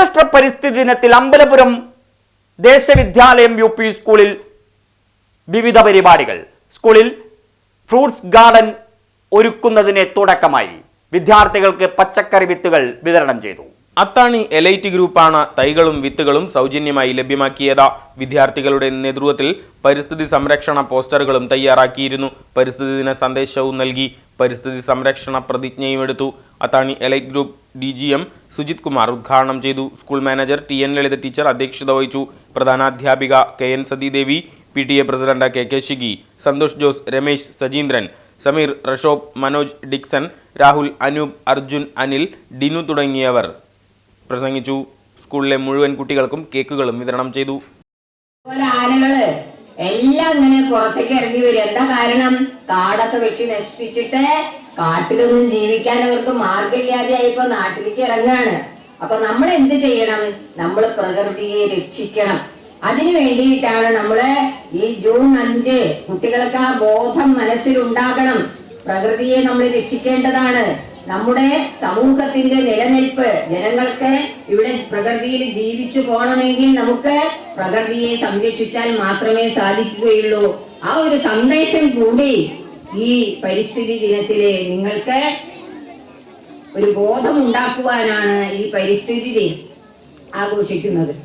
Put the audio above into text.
അന്താരാഷ്ട്ര പരിസ്ഥിതി ദിനത്തിൽ അമ്പലപുരം ദേശവിദ്യാലയം യു പി സ്കൂളിൽ വിവിധ പരിപാടികൾ. സ്കൂളിൽ ഫ്രൂട്ട്സ് ഗാർഡൻ ഒരുക്കുന്നതിന് തുടക്കമായി. വിദ്യാർത്ഥികൾക്ക് പച്ചക്കറി വിത്തുകൾ വിതരണം ചെയ്തു. അത്താണി എലൈറ്റ് ഗ്രൂപ്പാണ് തൈകളും വിത്തുകളും സൗജന്യമായി ലഭ്യമാക്കിയത്. വിദ്യാർത്ഥികളുടെ നേതൃത്വത്തിൽ പരിസ്ഥിതി സംരക്ഷണ പോസ്റ്ററുകളും തയ്യാറാക്കിയിരുന്നു. പരിസ്ഥിതി ദിന സന്ദേശവും നൽകി പരിസ്ഥിതി സംരക്ഷണ പ്രതിജ്ഞയും എടുത്തു. Athani elite group D Sujith Kumar ഉദ്ഘാടനം ചെയ്തു. School manager T N Lalitha teacher അധ്യക്ഷത വഹിച്ചു. പ്രധാനാധ്യാപിക K N Sathidevi P T A president K K Shigi Santhosh Jose Ramesh Sajeendran Sameer Rashob Manoj Dixon Rahul Anoop Arjun Anil Dinu തുടങ്ങിയവർ പ്രസംഗിച്ചു. സ്കൂളിലെ മുഴുവൻ കുട്ടികൾക്കും കേക്കുകളും വിതരണം ചെയ്തു. ആനകൾ എല്ലാം ഇങ്ങനെ പുറത്തേക്ക് ഇറങ്ങി വരും. എന്താ കാരണം? കാടൊക്കെ വെട്ടി നശിപ്പിച്ചിട്ട് കാട്ടിലൊന്നും ജീവിക്കാൻ അവർക്ക് മാർഗമില്ലാതെ ആയിപ്പോ നാട്ടിലേക്ക് ഇറങ്ങാണ്. അപ്പൊ നമ്മൾ എന്ത് ചെയ്യണം? നമ്മൾ പ്രകൃതിയെ രക്ഷിക്കണം. അതിനു വേണ്ടിയിട്ടാണ് നമ്മൾ ഈ ജൂൺ അഞ്ച് കുട്ടികൾക്ക് ആ ബോധം മനസ്സിലുണ്ടാകണം. പ്രകൃതിയെ നമ്മൾ രക്ഷിക്കേണ്ടതാണ്. നമ്മുടെ സമൂഹത്തിന്റെ നിലനിൽപ്പ് ജനങ്ങൾക്ക് ഇവിടെ പ്രകൃതിയിൽ ജീവിച്ചു പോകണമെങ്കിൽ നമുക്ക് പ്രകൃതിയെ സംരക്ഷിച്ചാൽ മാത്രമേ സാധിക്കുകയുള്ളൂ. ആ ഒരു സന്ദേശം കൂടി ഈ പരിസ്ഥിതി ദിനത്തിലെ നിങ്ങൾക്ക് ഒരു ബോധം ഉണ്ടാക്കുവാനാണ് ഈ പരിസ്ഥിതി ദിനം ആഘോഷിക്കുന്നത്.